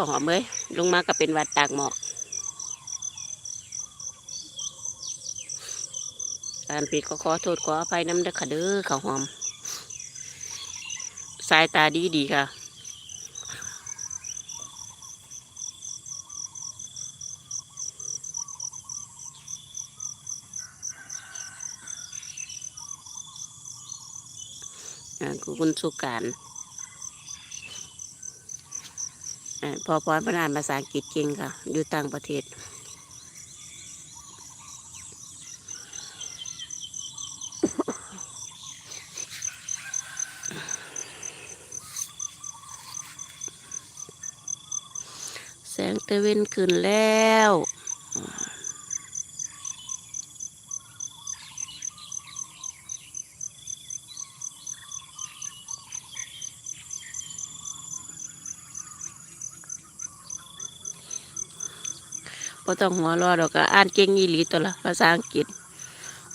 ข้าวหอมเอ้ยลงมาก็เป็นวัดตากหมอก การปิดก็ขอโทษขออภัยน้ำเด้อค่ะเด้อข้าวหอม สายตาดีดีค่ะคุณสุการอ่า พอพรพนานภาษาอังกฤษเก่งค่ะ อยู่ต่างประเทศ แสงตะเวนขึ้นแล้ว บ่ต้องหัวรอดอกก็อ่านเก่งอีหลีตัวละภาษาอังกฤษ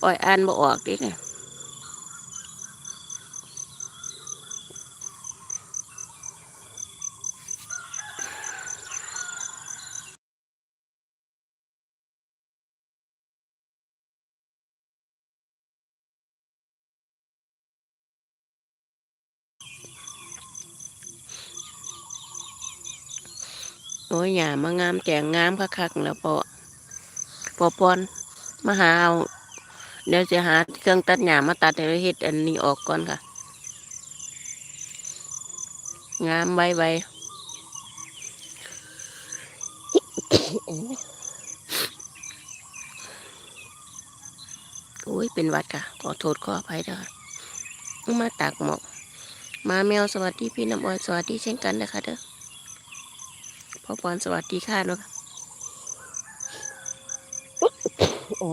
อ้อยอ่านบ่ออกเดิไง อ้ยหยามางามแจงงามคักๆแล้วพอพอปอนมาหาเอาเดี๋ยวจะหาเครื่องตัดหญ้ามาตัดให้เฮ็ดอันนี้ออกก่อนค่ะ งามไวไวโอ้ย เป็นวัดค่ะ ขอโทษขออภัยด้วยมาตากหมอก มาแมวสวัสดีพี่น้ำอ้อยสวัสดีเช่นกันนะคะเด้อ พ่อปอนสวัสดีค่ะเนาะโอ้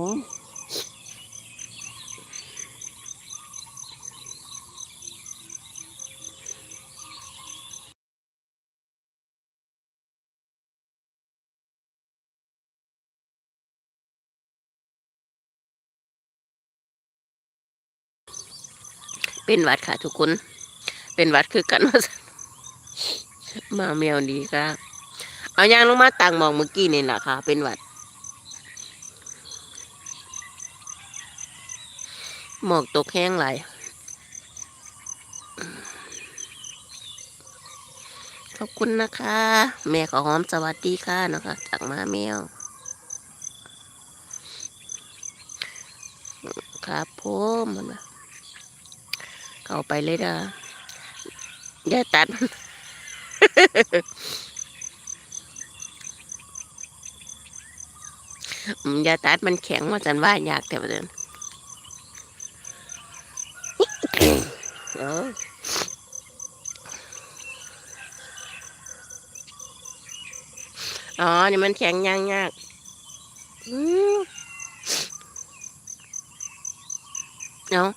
เป็นหวัดค่ะทุกคน เป็นหวัดคือกันว่าซั่นมาแมวดีค่ะ เอายางลงมาต่างมองเมื่อกี้นี่แหละค่ะ เป็นหวัด หมอกตกแห้งไหลขอบคุณนะคะ แม่ขอหอมสวัสดีค่ะนะคะจากมาแมวครับผมมันเข้าไปเลยด้ออย่าตัด อย่าตัดมันแข็งว่าจันว่าอยากแต่ว่าเด็นเอออ๋อนี่มันแข็งยากยากอืมเนาะ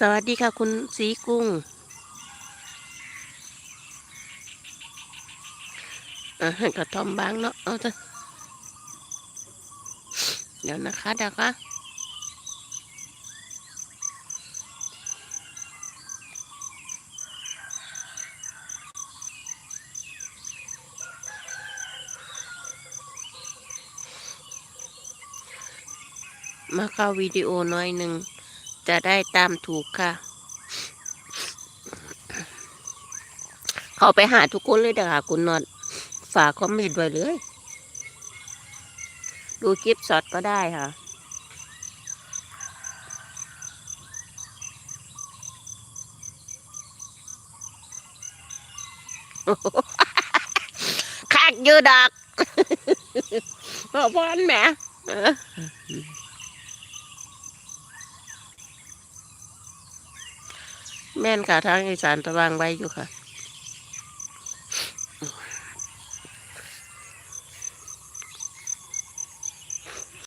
สวัสดีค่ะคุณสีกุ้งอ่ากระทอมบางเนาะเอาเถอะเดี๋ยวนะคะเดี๋ยวค่ะมาเข้าวิดีโอน้อยหนึ่ง จะได้ตามถูกค่ะ เขาไปหาทุกคนเลยเด้อค่ะคุณนอดฝากคอมเมนต์ไว้เลย ดูคลิปสดก็ได้ค่ะคักยู่ดอกพอพอนแหม แม่นค่ะทางอีสานตะวางไว้อยู่ค่ะ